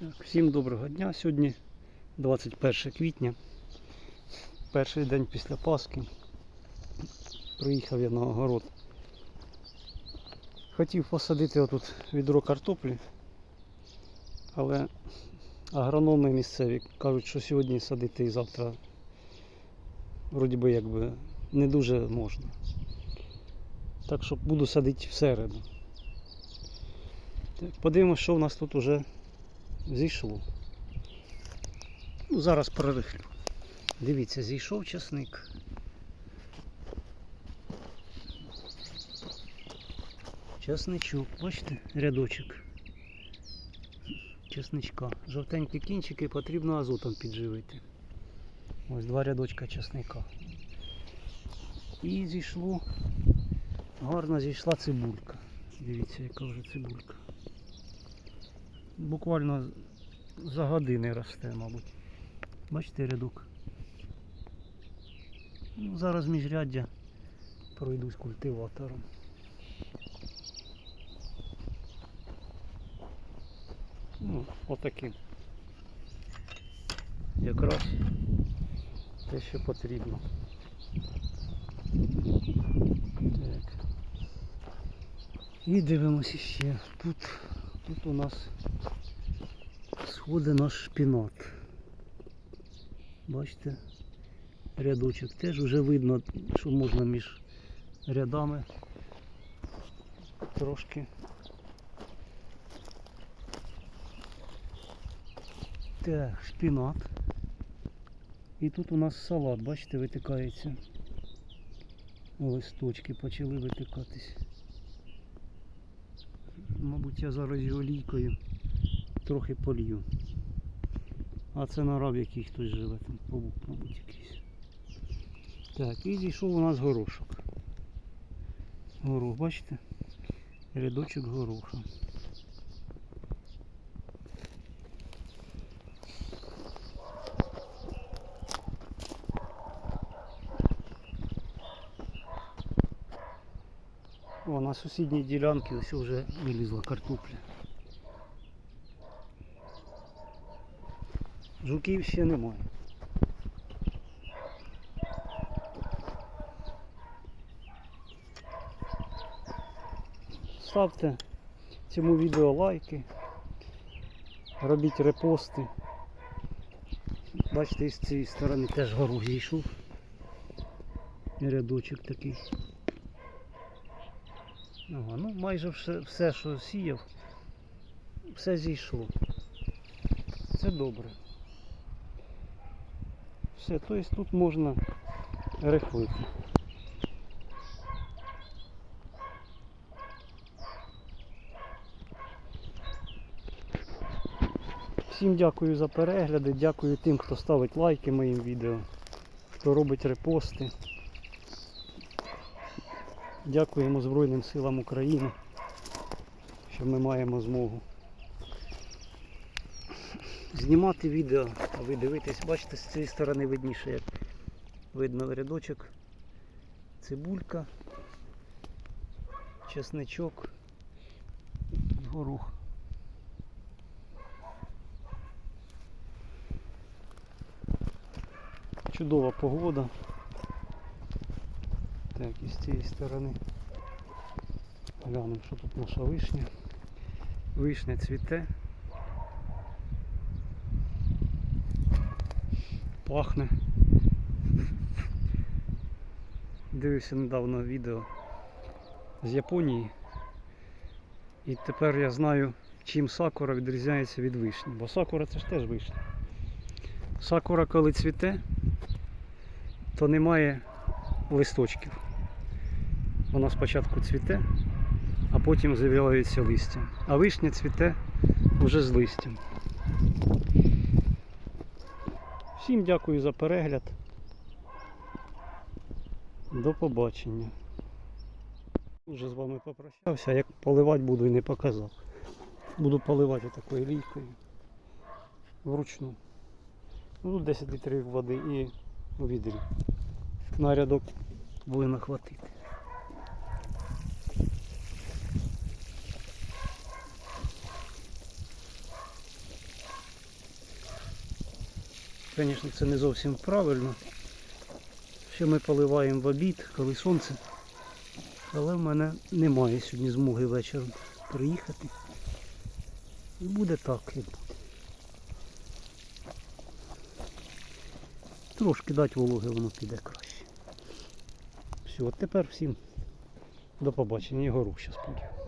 Так, всім доброго дня. Сьогодні 21 квітня. Перший день після Пасхи. Приїхав я на огород. Хотів посадити отут відро картоплі, але агрономи місцеві кажуть, що сьогодні садити і завтра вроді би якби не дуже можна. Так що буду садити всереду. Так, подивимось, що в нас тут уже зійшло. Ну, зараз прорихлю. Дивіться, зійшов часник. Часничок, бачите, рядочок. Часничка. Жовтенькі кінчики потрібно азотом підживити. Ось два рядочка часника. І зійшло, гарно зійшла цибулька. Дивіться, яка вже цибулька. Буквально за години росте, мабуть. Бачите рядок. Ну, зараз міжряддя пройдусь культиватором. Ну, отаким. Якраз те, що потрібно. Так. І дивимося ще. Тут, тут у нас сходить наш шпінат. Бачите, рядочок теж вже видно, що можна між рядами трошки. Так, шпінат. І тут у нас салат, бачите, витикається. Листочки почали витикатись. Мабуть, я зараз його лійкою трохи полью. А це нараб, який хтось живе там, павук, мабуть, якийсь. Так, і зійшов у нас горошок. Горох, бачите? Рядочок гороха. О, на сусідній ділянці ось вже вилізла картопля. Жуків ще немає. Ставте цьому відео лайки, робіть репости. Бачите, з цієї сторони теж горох зійшов. Рядочок такий. Ага, ну майже все, все, що сіяв, все зійшло. Це добре. Все, тобто тут можна рихлити. Всім дякую за перегляди, дякую тим, хто ставить лайки моїм відео, хто робить репости. Дякуємо Збройним силам України, що ми маємо змогу знімати відео, а ви дивитесь, бачите, з цієї сторони видніше, як видно рядочок, цибулька, чесничок, горох. Чудова погода. І з цієї сторони. Глянемо, що тут наша вишня. Вишня цвіте. Пахне. Дивився недавно відео з Японії. І тепер я знаю, чим сакура відрізняється від вишні. Бо сакура це ж теж вишня. Сакура, коли цвіте, то немає листочків. Вона спочатку цвіте, а потім з'являється листя. А вишня цвіте вже з листям. Всім дякую за перегляд. До побачення. Вже з вами попрощався, як поливати буду і не показав. Буду поливати такою лійкою вручну. Ну, 10 літрів води і у відрі. На рядок повинно хватити. Звісно, це не зовсім правильно. Що ми поливаємо в обід, коли сонце. Але в мене немає сьогодні змоги вечором приїхати. І буде так, як буде. Трошки дати вологи, воно піде краще. Все, тепер всім до побачення. Я гору зараз піду.